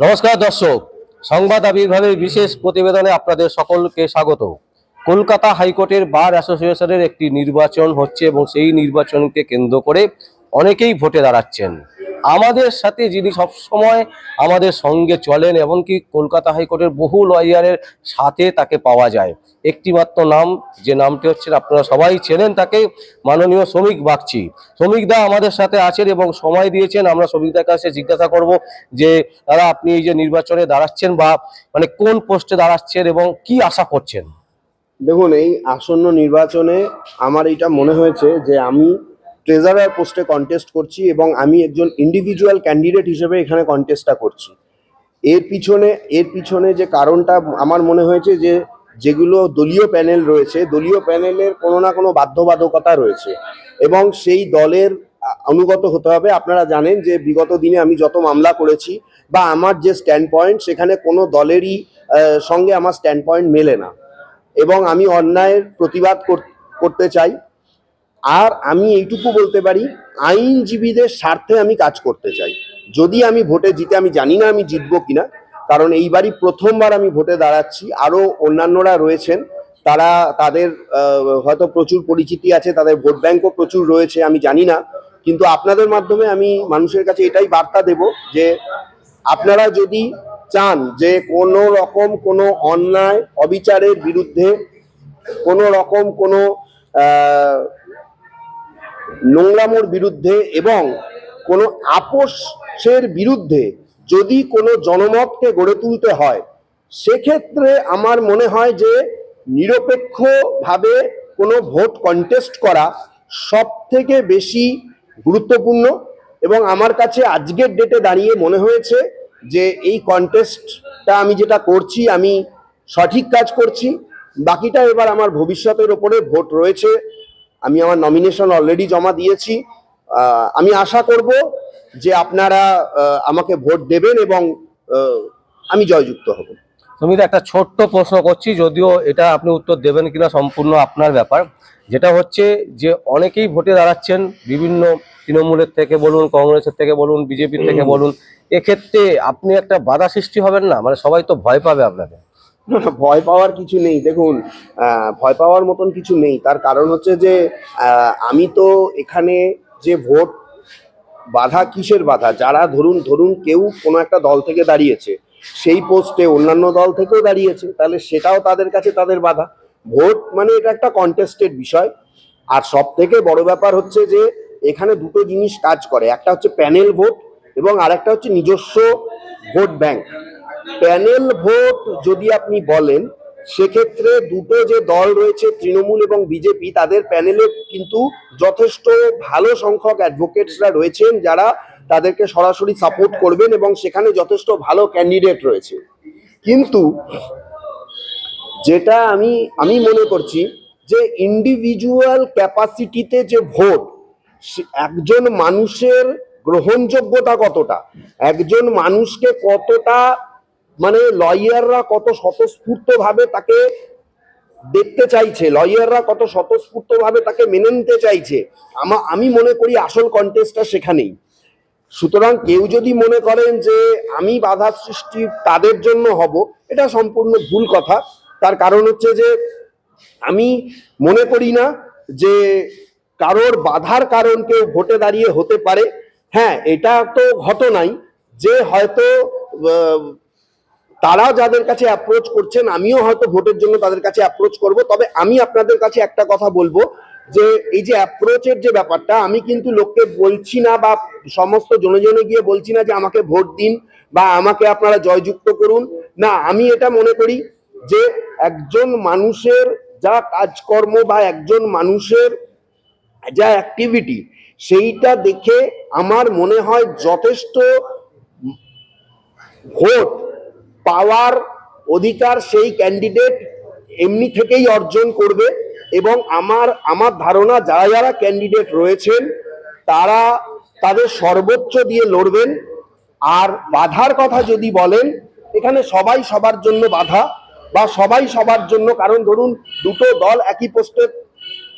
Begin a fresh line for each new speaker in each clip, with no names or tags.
নমস্কার দর্শক, সংবাদ আবির্ভাবের বিশেষ প্রতিবেদনে আপনাদের সকলকে স্বাগত। কলকাতা হাইকোর্টের বার অ্যাসোসিয়েশনের একটি নির্বাচন হচ্ছে এবং সেই নির্বাচনকে কেন্দ্র করে অনেকেই ভোটে দাঁড়াচ্ছেন। আমাদের সাথে যিনি সবসময় আমাদের সঙ্গে চলেন, এমনকি কলকাতা হাইকোর্টের বহু লয়ারের সাথে তাকে পাওয়া যায়। একটিমাত্র নাম, যে নামটি হচ্ছে, আপনারা সবাই চেনেন তাকে, মাননীয় শ্রমিক বাগচি। শ্রমিক দা আমাদের সাথে আছেন এবং সময় দিয়েছেন। আমরা শ্রমিকদার কাছে জিজ্ঞাসা করব যে দাদা আপনি এই যে নির্বাচনে দাঁড়াচ্ছেন বা মানে কোন পোস্টে দাঁড়াচ্ছেন এবং কি আশা করছেন?
দেখুন, এই আসন্ন নির্বাচনে আমার এটা মনে হয়েছে যে আমি ট্রেজারার পোস্টে কন্টেস্ট করছি এবং আমি একজন ইন্ডিভিজুয়াল ক্যান্ডিডেট হিসেবে এখানে কন্টেস্টটা করছি। এর পিছনে এর পিছনে যে কারণটা আমার মনে হয়েছে যে, যেগুলো দলীয় প্যানেল রয়েছে, দলীয় প্যানেলের কোনো না কোনো বাধ্যবাধকতা রয়েছে এবং সেই দলের অনুগত হতে হবে। আপনারা জানেন যে বিগত দিনে আমি যত মামলা করেছি বা আমার যে স্ট্যান্ড পয়েন্ট সেখানে কোনো দলেরই সঙ্গে আমার স্ট্যান্ড পয়েন্ট মেলে না। এবং আমি অন্যায়ের প্রতিবাদ কর- করতে চাই। আর আমি এইটুকু বলতে পারি, আইনজীবীদের স্বার্থে আমি কাজ করতে চাই। যদি আমি ভোটে জিতে, আমি জানি না আমি জিতবো কিনা, কারণ এইবারই প্রথমবার আমি ভোটে দাঁড়াচ্ছি। আরও অন্যান্যরা রয়েছেন, তারা, তাদের হয়তো প্রচুর পরিচিতি আছে, তাদের ভোট ব্যাংকও প্রচুর রয়েছে, আমি জানি না। কিন্তু আপনাদের মাধ্যমে আমি মানুষের কাছে এটাই বার্তা দেব যে, আপনারা যদি চান যে কোনো রকম কোনো অন্যায়, অবিচারের বিরুদ্ধে কোনো রকম কোনো নোংরামোর বিরুদ্ধে এবং কোনো আপোষের বিরুদ্ধে যদি কোনো জনমতকে গড়ে তুলতে হয়, সেক্ষেত্রে আমার মনে হয় যে নিরপেক্ষভাবে কোনো ভোট কন্টেস্ট করা সব থেকে বেশি গুরুত্বপূর্ণ এবং আমার কাছে আজকের ডেটে দাঁড়িয়ে মনে হয়েছে যে এই কন্টেস্টটা আমি যেটা করছি, আমি সঠিক কাজ করছি। বাকিটা এবার আমার ভবিষ্যতের ওপরে ভোট রয়েছে। আমি আমার নমিনেশন অলরেডি জমা দিয়েছি। আমি আশা করব যে আপনারা আমাকে ভোট দেবেন এবং আমি জয়যুক্ত হব।
শ্রমিক একটা ছোট্ট প্রশ্ন করছি যদিও এটা আপনি উত্তর দেবেন কিনা সম্পূর্ণ আপনার ব্যাপার। যেটা হচ্ছে যে অনেকেই ভোটে দাঁড়াচ্ছেন বিভিন্ন তৃণমূলের থেকে বলুন কংগ্রেসের থেকে বলুন বিজেপির থেকে বলুন। এক্ষেত্রে আপনি একটা বাধা সৃষ্টি হবেন না? মানে সবাই তো ভয় পাবে আপনাকে
ভয় পাওয়ার কিছু নেই। দেখুন ভয় পাওয়ার মতন কিছু নেই। তার কারণ হচ্ছে যে আমি তো এখানে যে ভোট, বাধা কিসের বাধা? যারা ধরুন ধরুন কেউ কোনো একটা দল থেকে দাঁড়িয়েছে, সেই পোস্টে অন্যান্য দল থেকেও দাঁড়িয়েছে, তাহলে সেটাও তাদের কাছে তাদের বাধা। ভোট মানে এটা একটা কন্টেস্টেড বিষয়। আর সব থেকে বড় ব্যাপার হচ্ছে যে, এখানে দুটো জিনিস কাজ করে। একটা হচ্ছে প্যানেল ভোট এবং আরেকটা হচ্ছে নিজস্ব ভোট ব্যাংক প্যানেল ভোট যদি আপনি বলেন, সেক্ষেত্রে দুটো যে দল রয়েছে, তৃণমূল এবং বিজেপি, তাদের প্যানেলে কিন্তু যথেষ্ট ভালো সংখ্যক অ্যাডভোকেটসরা রয়েছেন যারা তাদেরকে সরাসরি সাপোর্ট করবেন এবং সেখানে যথেষ্ট ভালো ক্যান্ডিডেট রয়েছে। কিন্তু যেটা আমি আমি মনে করছি যে ইন্ডিভিজুয়াল ক্যাপাসিটিতে যে ভোট একজন মানুষের গ্রহণযোগ্যতা কতটা? একজন মানুষকে কতটা মানে লয়াররা কত স্বতঃস্ফূর্তভাবে তাকে দেখতে চাইছে লয়াররা কত স্বতঃস্ফূর্তভাবে তাকে মেনে নিতে চাইছে। আমা, আমি মনে করি আসল কন্টেস্টটা সেখানেই। সুতরাং কেউ যদি মনে করেন যে আমি বাধা সৃষ্টি তাদের জন্য হব, এটা সম্পূর্ণ ভুল কথা। তার কারণ হচ্ছে যে আমি মনে করি না যে কারোর বাধার কারণ কেউ ভোটে দাঁড়িয়ে হতে পারে। হ্যাঁ এটা তো ঘটনাই। যে হয়তো তারা যাদের কাছে অ্যাপ্রোচ করছেন, আমিও হয়তো ভোটের জন্য তাদের কাছে অ্যাপ্রোচ করব। তবে আমি আপনাদের কাছে একটা কথা বলব যে, এই যে অ্যাপ্রোচের যে ব্যাপারটা, আমি কিন্তু লোককে বলছি না বা সমস্ত জনে জনে গিয়ে বলছি না যে, আমাকে ভোট দিন বা আমাকে আপনারা জয়যুক্ত করুন। না, আমি এটা মনে করি যে, একজন মানুষের যা কাজকর্ম বা একজন মানুষের যা অ্যাক্টিভিটি সেইটা দেখে আমার মনে হয় যথেষ্ট ভোট পাওয়ার অধিকার সেই ক্যান্ডিডেট এমনি থেকেই অর্জন করবে এবং আমার আমার ধারণা যারা যারা ক্যান্ডিডেট রয়েছেন, তারা তাদের সর্বোচ্চ দিয়ে লড়বেন। আর বাধার কথা যদি বলেন, এখানে সবাই সবার জন্য বাধা বা সবাই সবার জন্য, কারণ ধরুন দুটো দল একই পোস্টে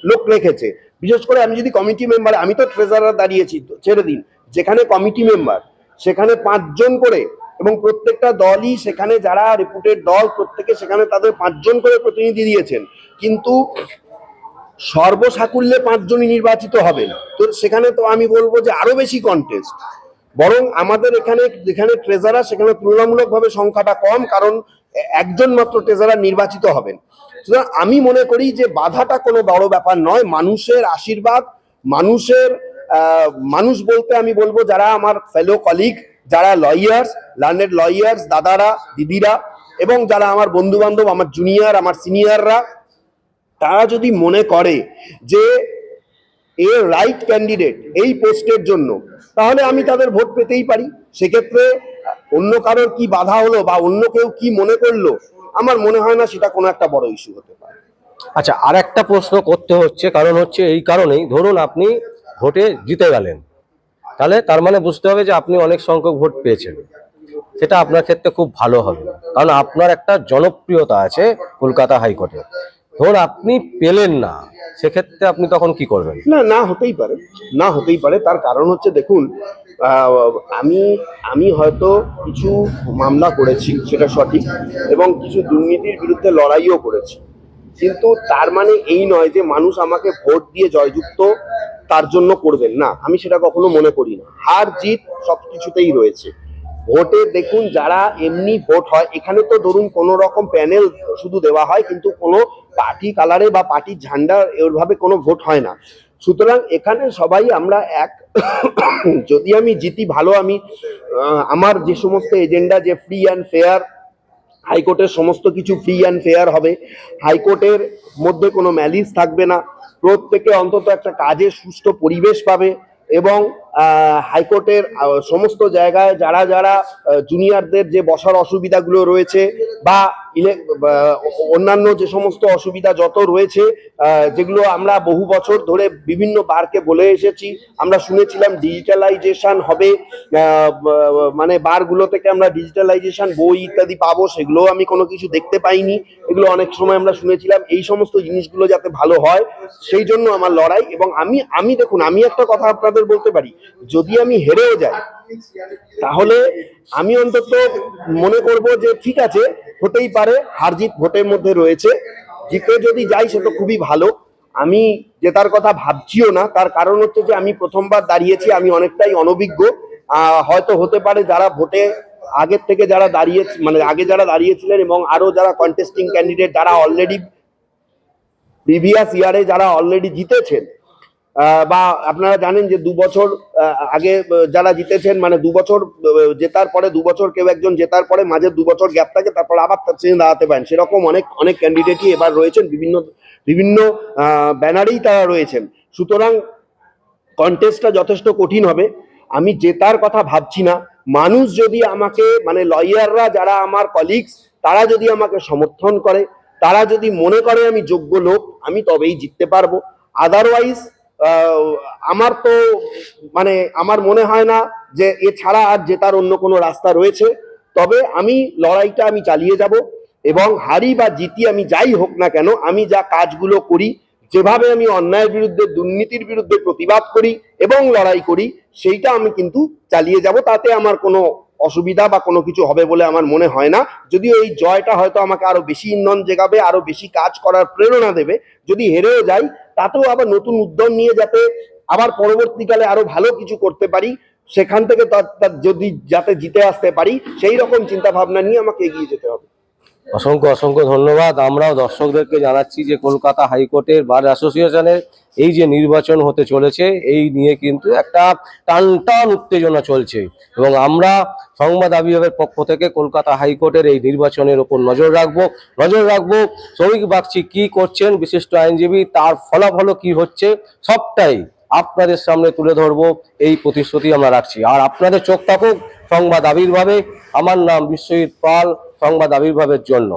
লোক রেখেছে। বিশেষ করে আমি যদি কমিটি মেম্বার আমি তো ট্রেজারার দাঁড়িয়েছি ছেড়ে দিন। যেখানে কমিটি মেম্বার সেখানে পাঁচজন করে এবং প্রত্যেকটা দলই সেখানে যারা রেপুটেড দল, প্রত্যেকে সেখানে তাদের পাঁচজন করে প্রতিনিধি দিয়েছেন। কিন্তু সর্বসাকুল্যে পাঁচজনই নির্বাচিত হবেন তো সেখানে তো আমি বলব যে আরও বেশি কন্টেস্ট বরং আমাদের এখানে, যেখানে ট্রেজারার সেখানে তুলনামূলকভাবে সংখ্যাটা কম, কারণ একজন মাত্র ট্রেজারার নির্বাচিত হবেন। সুতরাং আমি মনে করি যে বাধাটা কোনো বড় ব্যাপার নয়। মানুষের আশীর্বাদ, মানুষের মানুষ বলতে আমি বলব যারা আমার ফেলো কলিগ যারা লয়ার্স লার্নেড লয়ার্স দাদারা, দিদিরা, এবং যারা আমার বন্ধু বান্ধব আমার জুনিয়র আমার সিনিয়ররা তারা যদি মনে করে যে এ রাইট ক্যান্ডিডেট এই পোস্টের জন্য, তাহলে আমি তাদের ভোট পেতেই পারি। সেক্ষেত্রে অন্য কারোর কি বাধা হলো বা অন্য কেউ কি মনে করল, আমার মনে হয় না সেটা কোনো একটা বড় ইস্যু হতে পারে।
আচ্ছা আর একটা প্রশ্ন করতে হচ্ছে, কারণ হচ্ছে এই কারণেই ধরুন আপনি ভোটে জিতে গেলেন। তাহলে তার মানে বুঝতে হবে যে আপনি অনেক সংখ্যক ভোট পেয়েছেন। সেটা আপনার ক্ষেত্রে খুব ভালো হবে। কারণ আপনার একটা জনপ্রিয়তা আছে কলকাতা হাইকোর্টে। ধরুন আপনি পেলেন না, সেক্ষেত্রে আপনি তখন কি করবেন?
না না হতেই পারে। না হতেই পারে। তার কারণ হচ্ছে দেখুন আমি আমি হয়তো কিছু মামলা করেছি, সেটা সঠিক, এবং কিছু দুর্নীতির বিরুদ্ধে লড়াইও করেছি। কিন্তু তার মানে এই নয় যে মানুষ আমাকে ভোট দিয়ে জয়যুক্ত তার জন্য করবেন। না, আমি সেটা কখনো মনে করি না। হার, জিত সব কিছুতেই রয়েছে। ভোটে দেখুন, যারা এমনি ভোট হয়, এখানে তো ধরুন কোনো রকম প্যানেল শুধু দেওয়া হয়, কিন্তু কোনো পার্টি কালারে বা পার্টির ঝান্ডা ওইভাবে কোনো ভোট হয় না। সুতরাং এখানে সবাই আমরা এক। যদি আমি জিতি, ভালো আমি আমার যে সমস্ত এজেন্ডা, যে ফ্রি অ্যান্ড ফেয়ার হাইকোর্টের সমস্ত কিছু ফ্রি অ্যান্ড ফেয়ার হবে। হাইকোর্টের মধ্যে কোনো ম্যালিস থাকবে না। প্রত্যেকে অন্তত একটা কাজের সুষ্ঠু পরিবেশ পাবে এবং হাইকোর্টের সমস্ত জায়গায় যারা যারা জুনিয়রদের যে বসার অসুবিধাগুলো রয়েছে বা অন্যান্য যে সমস্ত অসুবিধা যত রয়েছে যেগুলো আমরা বহু বছর ধরে বিভিন্ন বারকে বলে এসেছি, আমরা শুনেছিলাম ডিজিটালাইজেশন হবে মানে বারগুলো থেকে আমরা ডিজিটালাইজেশন বই ইত্যাদি পাবো সেগুলো আমি কোনো কিছু দেখতে পাইনি, এগুলো অনেক সময় আমরা শুনেছিলাম, এই সমস্ত জিনিসগুলো যাতে ভালো হয়, সেই জন্য আমার লড়াই, এবং আমি আমি দেখুন, আমি একটা কথা আপনাদের বলতে পারি, যদি আমি হেরেও যাই, তাহলে আমি অন্তত মনে করব যে ঠিক আছে, হতেই পারে হার জিত ভোটের মধ্যে রয়েছে। জিতে যদি যাই, সে তো খুবই ভালো। আমি জেতার কথা ভাবছিও না, তার কারণ হচ্ছে যে আমি প্রথমবার দাঁড়িয়েছি, আমি অনেকটাই অনভিজ্ঞ। হয়তো হতে পারে যারা ভোটে আগের থেকে যারা দাঁড়িয়ে মানে আগে যারা দাঁড়িয়েছিলেন এবং আরও যারা কন্টেস্টিং ক্যান্ডিডেট যারা অলরেডি প্রিভিয়াস ইয়ারে যারা অলরেডি জিতেছেন বা আপনারা জানেন যে দু বছর আগে যারা জিতেছেন মানে দু বছর জেতার পরে দু বছর কেউ একজন জেতার পরে মাঝে দু বছর গ্যাপ থাকে, তারপর আবার তার চেঞ্জ দাঁড়াতে পারেন। সেরকম অনেক অনেক ক্যান্ডিডেটই এবার রয়েছেন, বিভিন্ন বিভিন্ন ব্যানারেই তারা রয়েছেন। সুতরাং কন্টেস্টটা যথেষ্ট কঠিন হবে। আমি জেতার কথা ভাবছি না। মানুষ যদি আমাকে মানে লয়াররা যারা আমার কলিগস তারা যদি আমাকে সমর্থন করে, তারা যদি মনে করে আমি যোগ্য লোক, আমি তবেই জিততে পারব। আদারওয়াইজ আমার তো মানে আমার মনে হয় না যে এছাড়া আর জেতার অন্য কোনো রাস্তা রয়েছে। তবে আমি লড়াইটা আমি চালিয়ে যাব এবং হারি বা জিতি আমি যাই হোক না কেন, আমি যা কাজগুলো করি, যেভাবে আমি অন্যায়ের বিরুদ্ধে, দুর্নীতির বিরুদ্ধে প্রতিবাদ করি এবং লড়াই করি, সেইটা আমি কিন্তু চালিয়ে যাব। তাতে আমার কোনো অসুবিধা বা কোনো কিছু হবে বলে আমার মনে হয় না। যদিও এই জয়টা হয়তো আমাকে আরও বেশি ইন্ধন জেগাবে, আরও বেশি কাজ করার প্রেরণা দেবে। যদি হেরেও যাই, তাতেও আবার নতুন উদ্যম নিয়ে যাতে আবার পরবর্তীকালে আরও ভালো কিছু করতে পারি, সেখান থেকে তার- যদি যাতে জিতে আসতে পারি, সেই রকম চিন্তা ভাবনা নিয়ে আমাকে এগিয়ে যেতে হবে।
অসংখ্য অসংখ্য ধন্যবাদ। আমরাও দর্শকদেরকে জানাচ্ছি যে কলকাতা হাইকোর্টের বার অ্যাসোসিয়েশনের এই যে নির্বাচন হতে চলেছে, এই নিয়ে কিন্তু একটা টান টান উত্তেজনা চলছে। এবং আমরা সংবাদ আবির্ভাবের পক্ষ থেকে কলকাতা হাইকোর্টের এই নির্বাচনের ওপর নজর রাখব। নজর রাখব শ্রমিক বাগচি কি করছেন, বিশিষ্ট আইনজীবী, তার ফলাফল কি হচ্ছে, সবটাই আপনাদের সামনে তুলে ধরব, এই প্রতিশ্রুতি আমরা রাখছি। আর আপনাদের চোখ থাকুক সংবাদ আবির্ভাবে। আমার নাম বিশ্বজিৎ পাল, সংবাদ আবির্ভাবের জন্য।